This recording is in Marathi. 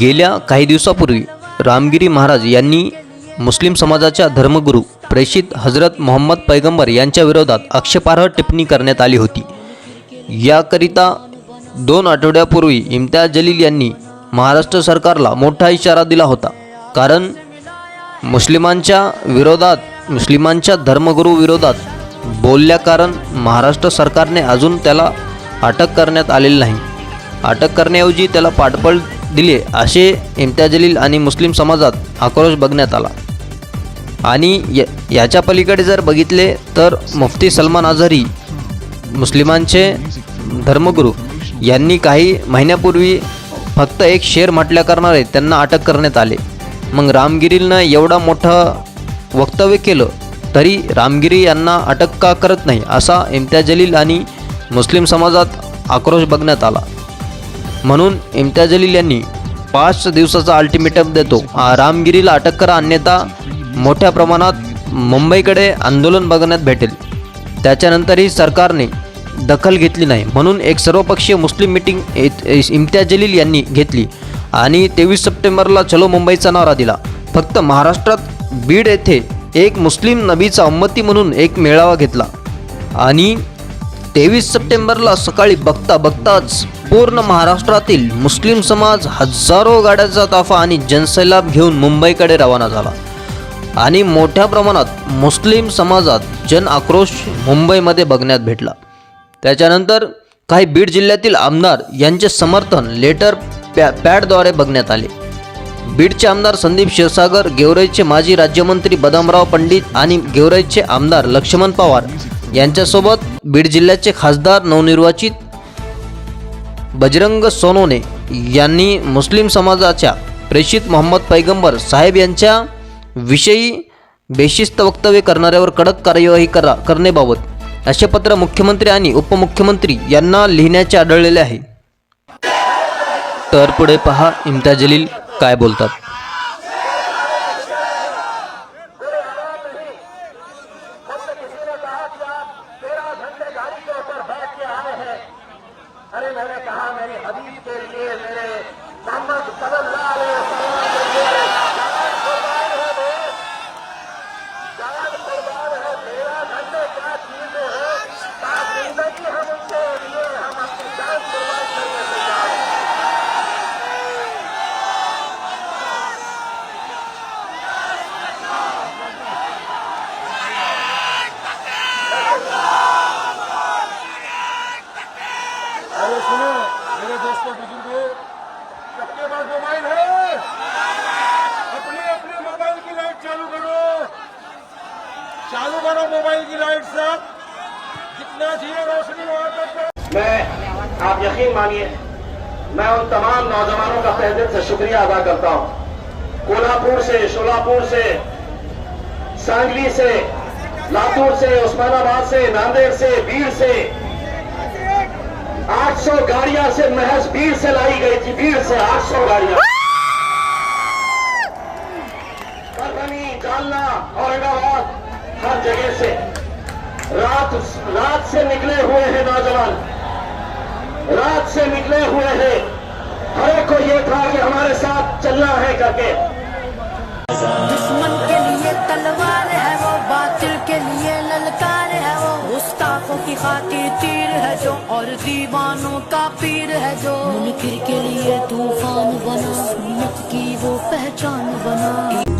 गेल्या काही दिवसापूर्वी रामगिरी महाराज यांनी मुस्लिम समाजाच्या धर्मगुरू प्रेषित हजरत मोहम्मद पैगंबर यांच्या विरोधात आक्षेपार्ह टिप्पणी करण्यात आली होती. याकरिता दोन आठवड्यापूर्वी इम्तियाज जलील यांनी महाराष्ट्र सरकारला मोठा इशारा दिला होता. कारण मुस्लिमांच्या विरोधात मुस्लिमांच्या धर्मगुरू विरोधात बोलल्या कारण महाराष्ट्र सरकारने अजून त्याला अटक करण्यात आलेली नाही. अटक करण्याऐवजी त्याला पाठबळ दिले असे इम्तियाज जलील आणि मुस्लिम समाजात आक्रोश बघण्यात आला. आणि या याच्या पलीकडे जर बघितले तर मुफ्ती सलमान अझहरी मुस्लिमांचे धर्मगुरू यांनी काही महिन्यापूर्वी फक्त एक शेर म्हटल्या करणारे त्यांना अटक करण्यात आले. मग रामगिरीनं एवढा मोठं वक्तव्य केलं तरी रामगिरी यांना अटक का करत नाही असा इम्तियाज जलील आणि मुस्लिम समाजात आक्रोश बघण्यात आला. म्हणून इम्तियाज अली यांनी पाच दिवसाचा अल्टिमेटम देतो. रामगिरीला अटक करा अन्यथा मोठ्या प्रमाणात मुंबईकडे आंदोलन बघण्यात भेटेल. त्याच्यानंतरही सरकारने दखल घेतली नाही. म्हणून एक सर्वपक्षीय मुस्लिम मिटिंग इम्तियाज जलील यांनी घेतली. आणि तेवीस सप्टेंबरला चलो मुंबईचा नारा दिला. फक्त महाराष्ट्रात बीड येथे एक मुस्लिम नबीचा अंमती म्हणून एक मेळावा घेतला. आणि तेवीस सप्टेंबरला सकाळी बघता बघताच पूर्ण महाराष्ट्रातील मुस्लिम समाज हजारो गाड्यांचा ताफा आणि जनसैलाब घेऊन मुंबईकडे रवाना झाला. आणि मोठ्या प्रमाणात मुस्लिम समाजात जन आक्रोश मुंबईमध्ये बघण्यात भेटला. त्याच्यानंतर काही बीड जिल्ह्यातील आमदार यांचे समर्थन लेटर पॅ पॅडद्वारे बघण्यात आले. बीडचे आमदार संदीप क्षीरसागर गेवराईचे माजी राज्यमंत्री बदामराव पंडित आणि गेवराईचे आमदार लक्ष्मण पवार यांच्यासोबत बीड जिल्ह्याचे खासदार नवनिर्वाचित बजरंग सोनोने यांनी मुस्लिम समाजाच्या प्रेषित मोहम्मद पैगंबर साहेब यांच्या विषयी बेशिस्त वक्तव्य करणाऱ्यावर कडक कार्यवाही करा करण्याबाबत असे पत्र मुख्यमंत्री आणि उपमुख्यमंत्री यांना लिहिण्याचे आढळलेले आहे. तर पुढे पहा इम्तियाज जलील काय बोलतात. میرے دوستوں بزرگوں سب کے پاس موبائل ہے۔ اپنے اپنے موبائل کی لائٹ چالو کرو۔ چالو کرو موبائل کی لائٹ سب جتنا چاہیے روشنی وہاں تک میں، آپ یقین مانیے، میں ان تمام نوجوانوں کا تہ سے شکریہ ادا کرتا ہوں۔ کولہاپور سے، شولاپور سے، سانگلی سے لاتور سے، عثمان آباد سے، ناندیڑ سے، بیر سے آٹھ سو گاڑیاں سے محض بھیڑ سے لائی گئی تھی بھیڑ سے آٹھ سو گاڑیاں۔ کرنی جالنا اورنگ آباد ہر جگہ سے۔ رات رات سے نکلے ہوئے ہیں نوجوان۔ رات سے نکلے ہوئے ہیں۔ ہر ایک کو یہ تھا کہ ہمارے ساتھ چلنا ہے کر کے۔ तीर है जो और दीवानों का पीर है जो। मुनकिर के लिए तूफान बना सुन्नत की वो पहचान बना।